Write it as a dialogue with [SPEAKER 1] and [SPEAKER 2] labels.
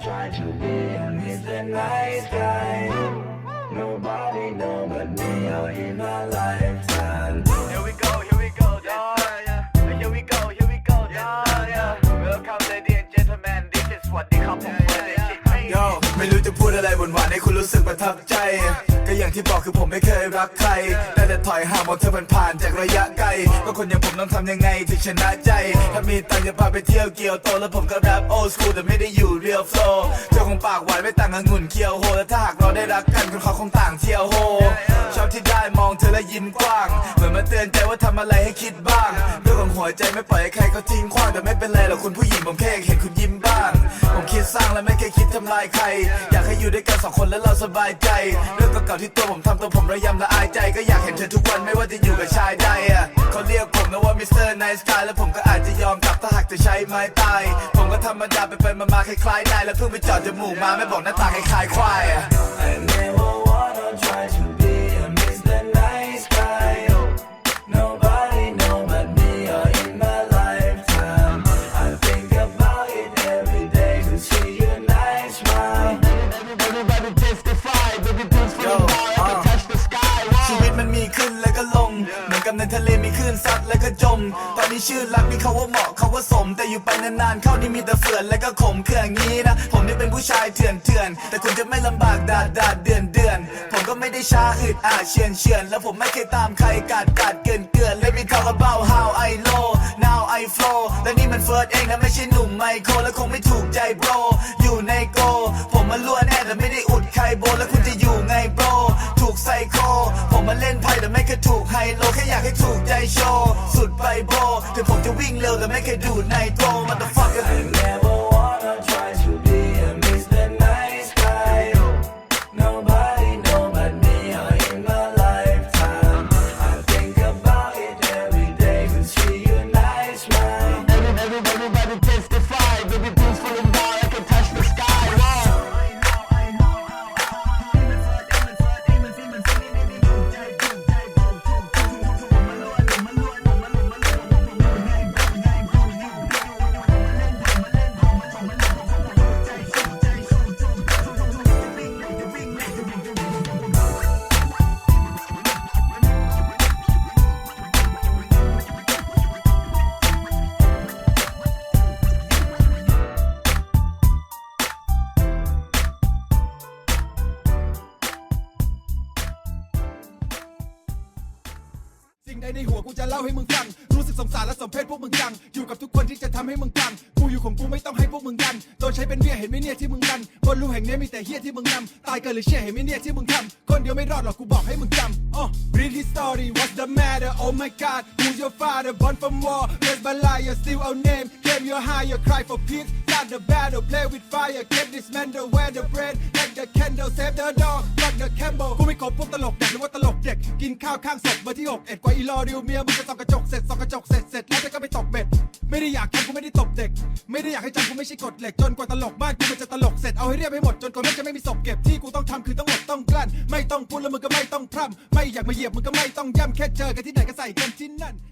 [SPEAKER 1] try to be a Mr. Nice Guy. Nobody know but me all in my lifetime.
[SPEAKER 2] Here we go, here we go, yeah, yeah. Here we go, here we go, yeah, yeah. Welcome, ladies and gentlemen. This is what they come
[SPEAKER 3] for Yo, ไม่รู้จะพูดอะไรหวานๆให้คุณรู้สึกประทับใจ อย่างที่บอกคือผมไม่เคยรักใคร แต่ถอยห่างมองเธอผ่านๆจากระยะไกลก็คนอย่างผมต้องทำยังไงถึงชนะใจ ถ้ามีตังค์จะพาไปเที่ยวเกียวโต แล้วผมก็แรปโอ s ส o ู l แต่ไม่ได้อยู่เรียลโฟล์เธอคงปากหวานไม่ต่างกับงุ่นเคียวโฮ และถ้าหากเราได้รักกันคนเขาคงต่างเที่ยวโฮ ที่ได้มองเธอและยิ้มกว้าง เหมือนมาเตือนใจว่าทำอะไรให้คิดบ้างเรื่องของหัวใจไม่ปล่อยให้ใครเขาทิ้งขว้างแต่ไม่เป็นไรหรอกคุณผู้หญิงผมแค่อยากเห็นคุณยิ้มบ้าง ผมคิดสร้างและไม่เคยคิดทำลายใคร อยากให้อยู่ด้วยกันสองคนแล้วเราสบายใจ เรื่องเก่าๆที่ตัวผมทำตัวผมระยำละอายใจ ก็อยากเห็นเธอทุกวันไม่ว่าจะอยู่กับชายใดอะเขาเรียกผมนะว่ามิสเตอร์ไนส์กายแล้วผมก็อาจจะยอมกลับถ้าหากจะใช้ไม้ตาย ผมก็ธรรมดาไปไปมาๆคล้ายๆนายแล้วเพิ่งไปเจอดจมูกมาไม่บอกหน้าตาคล้ายๆควายอะ กับในทะเลมีคลื่นซัดแล้วก็จม ตอนนี้ชื่อรักมีเขาว่าเหมาะเขาว่าสม แต่อยู่ไปนานๆเข้านี่มีแต่เฟื่อนแล้วก็ขมเคืออย่างนี้นะ ผมนี่เป็นผู้ชายเถื่อนเถื่อนแต่คุณจะไม่ลำบากดาดดาดเดือนเดือนผมก็ไม่ได้ช้าอึดอาเชียนเชียนแล้วผมไม่เคยตามใครกาดกาดเกินเกิน Let me talk about how I low now I flow และนี่มันเฟิร์สเองนะไม่ใช่หนุ่มไมโครและคงไม่ถูกใจโบร ให้ถูกใจโชว์ สุดไปโบถึงผมจะวิ่งเร็วแต่ไม่เคยดูดในโตมาต่องฟั
[SPEAKER 4] งใดในหัวกูจะเล่าให้มึงฟัง รู้สึกสงสารและสมเพชพวกมึงจัง อยู่กับทุกคนที่จะทำให้มึงปัง กูอยู่ของกูไม่ต้องให้พวกมึงยัน โดนใช้เป็นเบี้ยเห็นไหมเนี่ยที่มึงดัน บนลูแห่งนี้มีแต่เฮี้ยที่มึงนำตายเกินหรือเชี่ยเห็นไหมเนี่ยที่มึงทำคนเดียวไม่รอดหรอกกูบอกให้มึงจำอ๋อ read his story what's the matter oh my god who's your father born from war raised by liar still our name came your higher cry for peace start the battle play with fire get dismantle wear the bread like the candle save the dog not the Campbell กูไม่ขบพวกตลกเด็กหรือว่าตลกเด็ก กินข้าวข้างศพเบอร์ที่6เอ็ดกว่าอีลอริวเมียมึงจะส่องกระจกเสร็จส่องกระจกเสร็จเสร็จแล้วจะก็ไปตกเบ็ด ไม่ได้อยากทำกูไม่ได้ตบเด็ก ไม่ได้อยากให้จำกูไม่ใช่กฎเหล็กจนกว่าตลกบ้านกูมันจะตลกเสร็จเอาให้เรียบให้หมดจนกว่าม่งจะไม่มีศพเก็บที่กูต้องทำคือต้องอดต้องกลั้น ไม่ต้องพูดแล้วมึงก็ไม่ต้องพร่ำไม่อยากมาเหยียบมึงก็ไม่ต้องย่ำแค่เจอกันที่ไหนก็ใส่กันที่นั่น